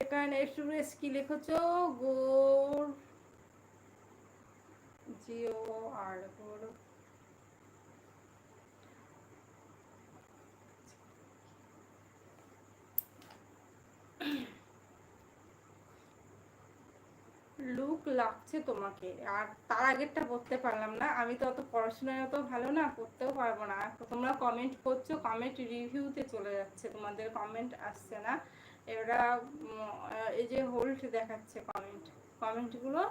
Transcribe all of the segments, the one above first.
এখানে সুরেশ কি লিখেছ? গোর জিও, আর গোর লুক লাগছে তোমাকে। আর তার আগেরটা পড়তে পারলাম না। আমি তো অত পড়াশোনায় অত ভালো না পড়তেও পারব না। তোমরা কমেন্ট করছ কমেন্ট রিভিউতে চলে যাচ্ছে। তোমাদের কমেন্ট আসছে না। এরা এই যে হোল্ড দেখাচ্ছে কমেন্ট কমেন্টগুলো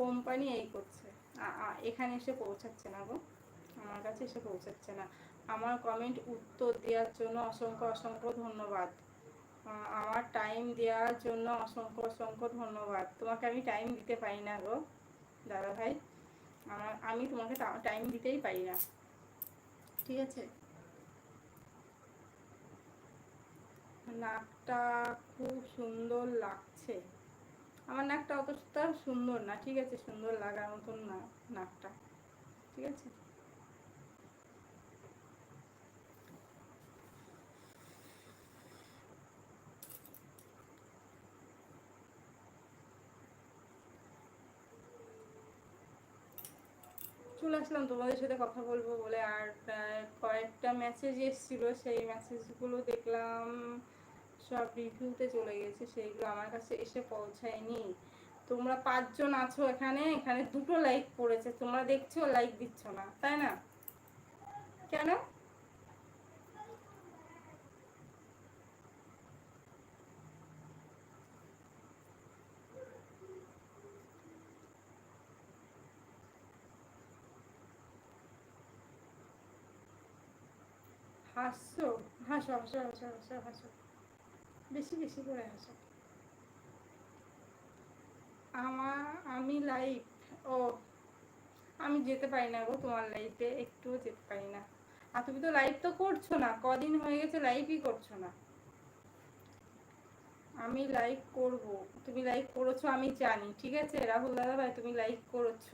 কোম্পানি এই করছে। এখানে এসে পৌঁছাচ্ছে না গো। আমার কাছে এসে পৌঁছাচ্ছে না। আমার কমেন্ট উত্তর দেওয়ার জন্য অসংখ্য অসংখ্য ধন্যবাদ। আমার টাইম দেওয়ার জন্য অসংখ্য অসংখ্য ধন্যবাদ। তোমাকে আমি টাইম দিতে পারি না গো দাদা ভাই আমার, আমি তোমাকে টাইম দিতেই পারি না। ঠিক আছে? নাকটা খুব সুন্দর লাগছে। আমার নাকটা অতটা সুন্দর না, ঠিক আছে, সুন্দর লাগার মতন না নাকটা, ঠিক আছে? চলে আসলাম, তোমাদের সাথে কথা বলব বলে। আর কয়েকটা মেসেজ এসেছিল, সেই মেসেজগুলো দেখলাম। সব রিভিউতে চলে গেছে, সেইগুলো আমার কাছে এসে পৌঁছায়নি। তোমরা পাঁচজন আছো এখানে এখানে দুটো লাইক পড়েছে, তোমরা দেখছ লাইক দিচ্ছ না, তাই না? কেন? হাসছো? হাসো হাসো হাসো হাসো হাসো। বেশি বেশি করে হাসো আমার, আমি লাইভ ও, আমি যেতে পারি না গো তোমার লাইফে একটুও যেতে পারি না। আর তুমি তো লাইভ তো করছ না, কদিন হয়ে গেছে লাইভই করছ না। আমি লাইভ করব, তুমি লাইভ করেছ আমি জানি, ঠিক আছে? রাহুল দাদা ভাই, তুমি লাইভ করেছ।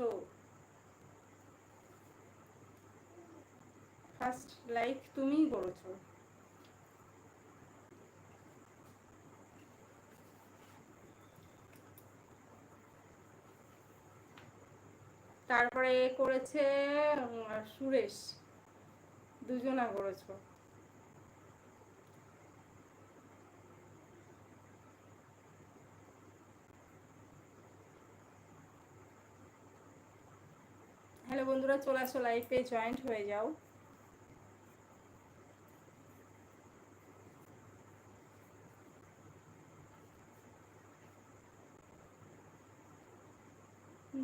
ফার্স্ট লাইক তুমিই করেছ। তারপরে করেছে সুরেশ। দুজনা করেছ। হ্যালো বন্ধুরা চলে লাইফে জয়েন্ট হয়ে যাও।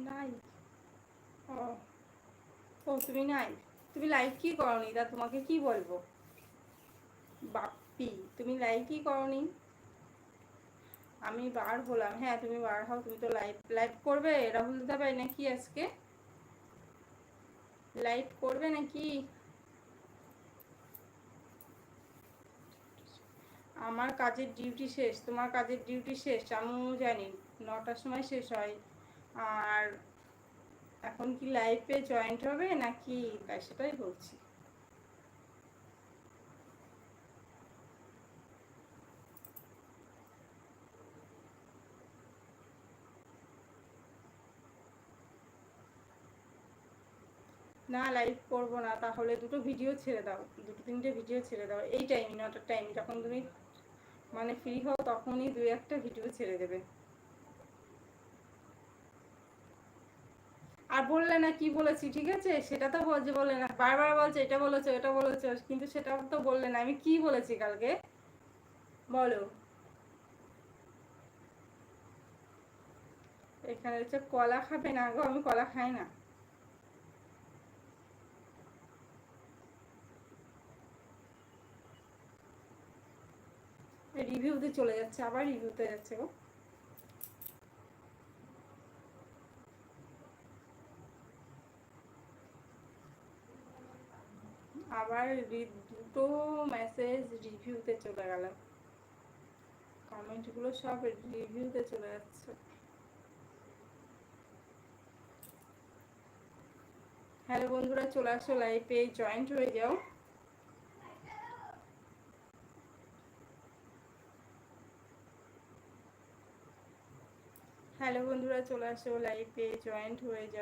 নাই ও, তুমি নাই তুমি লাইভ কি করনি, তা তোমাকে কি বলব? বাপ্পি, তুমি লাইভ কি করনি। আমি বার হলাম। হ্যাঁ তুমি বার হও, তুমি তো লাইভ লাইভ করবে? রাহুল দাদা ভাই নাকি আজকে? লাইভ করবে নাকি? আমার কাজের ডিউটি শেষ, তোমার কাজের ডিউটি শেষ, আমিও জানি, নটার সময় শেষ হয়। আর এখন কি লাইফে জয়েন্ট হবে নাকি তাই সেটাই বলছি। না লাইভ করব না, তাহলে দুটো ভিডিও ছেড়ে দাও, দুটো তিনটে ভিডিও ছেড়ে দাও, এই টাইমে নটার টাইম যখন তুমি মানে ফ্রি হও, তখনই দুই একটা ভিডিও ছেড়ে দেবে। আর বললে না কি বলেছি, ঠিক আছে? সেটা তো বলছে, বললে না। বারবার বলছে, এটা বলেছ এটা বলেছ, কিন্তু সেটা তো বললে না। আমি কি বলেছি কালকে? বলো। এখানে হচ্ছে কলা খাবে না গো, আমি কলা খাই না। রিভিউতে চলে যাচ্ছে, আবার রিভিউতে যাচ্ছে গো। আবার দুটো মেসেজ রিভিউতে চলে গেল কমেন্টগুলো সব রিভিউতে চলে যাচ্ছে। হ্যালো বন্ধুরা, চলে আসো লাইফে জয়েন্ট হয়ে যাও। হ্যালো বন্ধুরা, চলে আসো লাইভে জয়েন্ট হয়ে যাও।